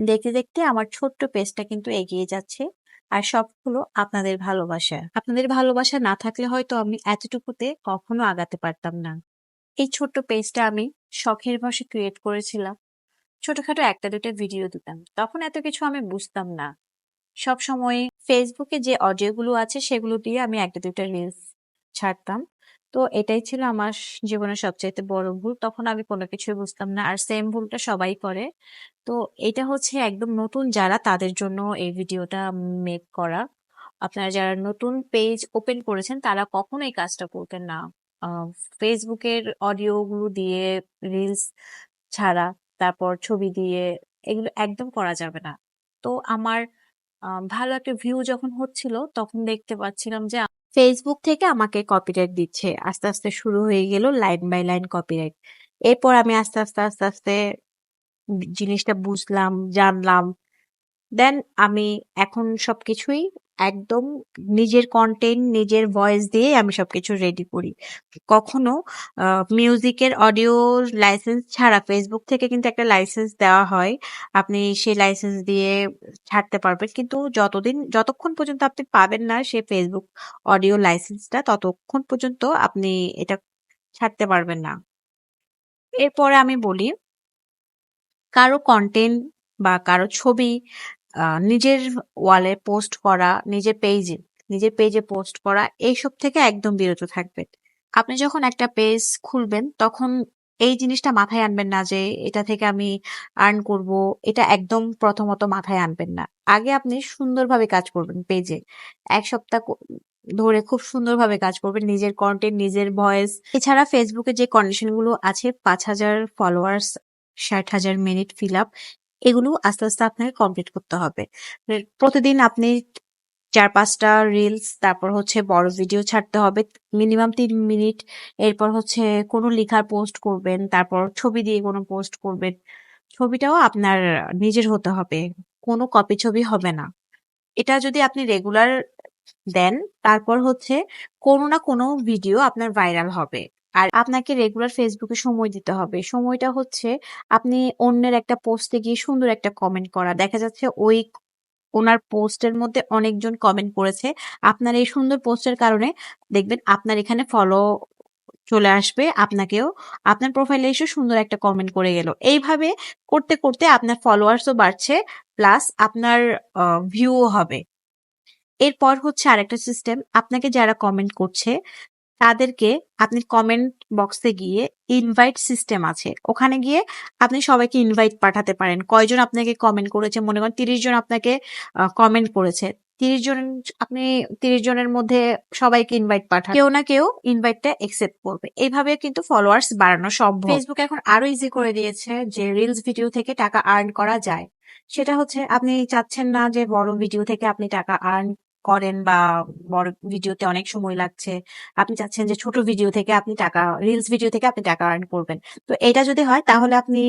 দেখতে, দেখতে আমার ছোট্ট পেজটা কিন্তু এগিয়ে যাচ্ছে। আর সব হলো আপনাদের ভালোবাসা। আপনাদের ভালোবাসা না থাকলে হয়তো আমি এতটুকুতে কখনো আগাতে পারতাম না। এই ছোট্ট পেজটা আমি শখের বশে ক্রিয়েট করেছিলাম। ছোটখাটো একটা দুটো ভিডিও দিতাম। তখন এত কিছু আমি বুঝতাম না। সবসময় ফেসবুকে যে অডিওগুলো আছে সেগুলো দিয়ে আমি ১ টা ২ টা রিলস ছাড়তাম। তো এটাই ছিল আমার জীবনের সবচাইতে বড় ভুল। তখন আমি কোনো কিছুই বুঝতাম না। আর সেম ভুলটা সবাই করে। তো এটা হচ্ছে একদম নতুন যারা তাদের জন্য এই ভিডিওটা মেক করা। আপনারা যারা নতুন পেজ ওপেন করেছেন তারা কখনো এই কাজটা করবেন না। ফেসবুকের অডিও গুলো দিয়ে রিলস ছাড়া, তারপর ছবি দিয়ে এগুলো একদম করা যাবে না। তো আমার ভালো একটা ভিউ যখন হচ্ছিল তখন দেখতে পাচ্ছিলাম যে ফেসবুক থেকে আমাকে কপিরাইট দিচ্ছে। আস্তে, আস্তে শুরু হয়ে গেল লাইন বাই লাইন কপিরাইট। এরপর আমি আস্তে, আস্তে, আস্তে, আস্তে জিনিসটা বুঝলাম, জানলাম। দেন আমি এখন সবকিছুই একদম নিজের কন্টেন্ট নিজের ভয়েস দিয়েই আমি সবকিছু রেডি করি। কখনো মিউজিকের অডিও লাইসেন্স ছাড়া ফেসবুক থেকে কিন্তু একটা লাইসেন্স দেওয়া হয়। আপনি সেই লাইসেন্স দিয়ে ছাড়তে পারবেন। কিন্তু যতদিন, যতক্ষণ পর্যন্ত আপনি পাবেন না সেই ফেসবুক অডিও লাইসেন্সটা ততক্ষণ পর্যন্ত আপনি এটা ছাড়তে পারবেন না। এরপরে আমি বলি, কারও কন্টেন্ট বা কারও ছবি নিজের ওয়ালে পোস্ট করা, নিজের পেজে নিজের পেজে পোস্ট করা এইসব থেকে একদম বিরত থাকবেন। আপনি যখন একটা পেজ খুলবেন তখন এই জিনিসটা মাথায় আনবেন না যে এটা থেকে আমি আর্ন করব। এটা একদম প্রথমত মাথায় আনবেন না। আগে আপনি সুন্দরভাবে কাজ করবেন পেজে। এক সপ্তাহ ধরে খুব সুন্দরভাবে কাজ করবেন। নিজের কন্টেন্ট নিজের ভয়েস। এছাড়া ফেসবুকে যে কন্ডিশনগুলো আছে পাঁচ হাজার ফলোয়ার্স, ৬০,০০০ মিনিট ফিল আপ এগুলো আস্তে, আস্তে আপনাকে কমপ্লিট করতে হবে। প্রতিদিন আপনি চার পাঁচটা রিলস তারপর হচ্ছে বড় ভিডিও ছাড়তে হবে। মিনিমাম তিন মিনিট। এরপর হচ্ছে কোনো লিখার পোস্ট করবেন। তারপর ছবি দিয়ে কোনো পোস্ট করবেন। ছবিটাও আপনার নিজের হতে হবে। কোনো কপি ছবি হবে না। এটা যদি আপনি রেগুলার দেন তারপর হচ্ছে কোনো না কোনো ভিডিও আপনার ভাইরাল হবে। আর আপনাকে রেগুলার ফেসবুকে সময় দিতে হবে। সময়টা হচ্ছে আপনি অন্যের একটা পোস্টে গিয়ে সুন্দর একটা কমেন্ট করা। দেখা যাচ্ছে ওই ওনার পোস্টের মধ্যে অনেকজন কমেন্ট করেছে। আপনার এই সুন্দর পোস্টের কারণে দেখবেন আপনার এখানে ফলো চলে আসবে। আপনাকেও আপনার প্রোফাইলে এসে সুন্দর একটা কমেন্ট করে গেল। এইভাবে করতে, করতে আপনার ফলোয়ার্সও বাড়ছে প্লাস আপনার ভিউও হবে। এরপর হচ্ছে আরেকটা সিস্টেম আপনাকে যারা কমেন্ট করছে তাদেরকে আপনি কমেন্ট বক্সে গিয়ে ইনভাইট সিস্টেম আছে। ওখানে গিয়ে আপনি সবাইকে ইনভাইট পাঠাতে পারেন। কয়জন আপনাকে কমেন্ট করেছে মনে করেন ৩০ জন আপনাকে কমেন্ট করেছে। ৩০ জন, আপনি ৩০ জনের মধ্যে সবাইকে ইনভাইট পাঠান। কেউ না কেউ ইনভাইটটা অ্যাকসেপ্ট করবে। এভাবে কিন্তু ফলোয়ার্স বাড়ানো সম্ভব। ফেসবুক এখন আরও ইজি করে দিয়েছে যে রিলস ভিডিও থেকে টাকা আর্ন করা যায়। সেটা হচ্ছে আপনি চাচ্ছেন না যে বড় ভিডিও থেকে আপনি টাকা আর্ন করেন বা বড় ভিডিওতে অনেক সময় লাগছে। আপনি চাচ্ছেন যে ছোট ভিডিও থেকে আপনি টাকা রিলস ভিডিও থেকে আপনি টাকা আর্ন করবেন। তো এটা যদি হয় তাহলে আপনি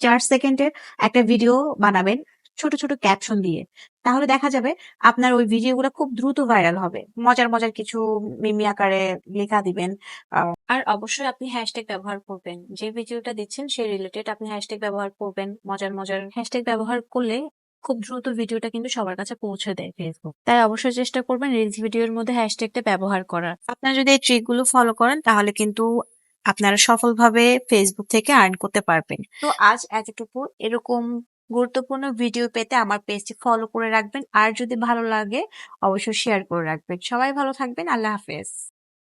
৪ সেকেন্ডের একটা ভিডিও বানাবেন ছোট, ছোট ক্যাপশন দিয়ে। তাহলে দেখা যাবে আপনার ওই ভিডিওগুলা খুব দ্রুত ভাইরাল হবে। মজার, মজার কিছু মিমি আকারে লেখা দিবেন। আর অবশ্যই আপনি হ্যাশট্যাগ ব্যবহার করবেন। যে ভিডিওটা দিচ্ছেন সে রিলেটেড আপনি হ্যাশট্যাগ ব্যবহার করবেন। মজার, মজার হ্যাশট্যাগ ব্যবহার করলে খুব দ্রুত ভিডিওটা কিন্তু সবার কাছে পৌঁছে দেয় ফেসবুক। তাই অবশ্যই চেষ্টা করবেন রিলস ভিডিওর মধ্যে হ্যাশট্যাগটা ব্যবহার করার। আপনারা যদি এই ট্রিকগুলো ফলো করেন, তাহলে কিন্তু আপনারা সফলভাবে ফেসবুক থেকে আর্ন করতে পারবেন। তো আজ এতটুকু। এরকম গুরুত্বপূর্ণ ভিডিও পেতে আমার পেজটি ফলো করে রাখবেন। আর যদি ভালো লাগে, অবশ্যই শেয়ার করে রাখবেন। সবাই ভালো থাকবেন। আল্লাহ হাফেজ।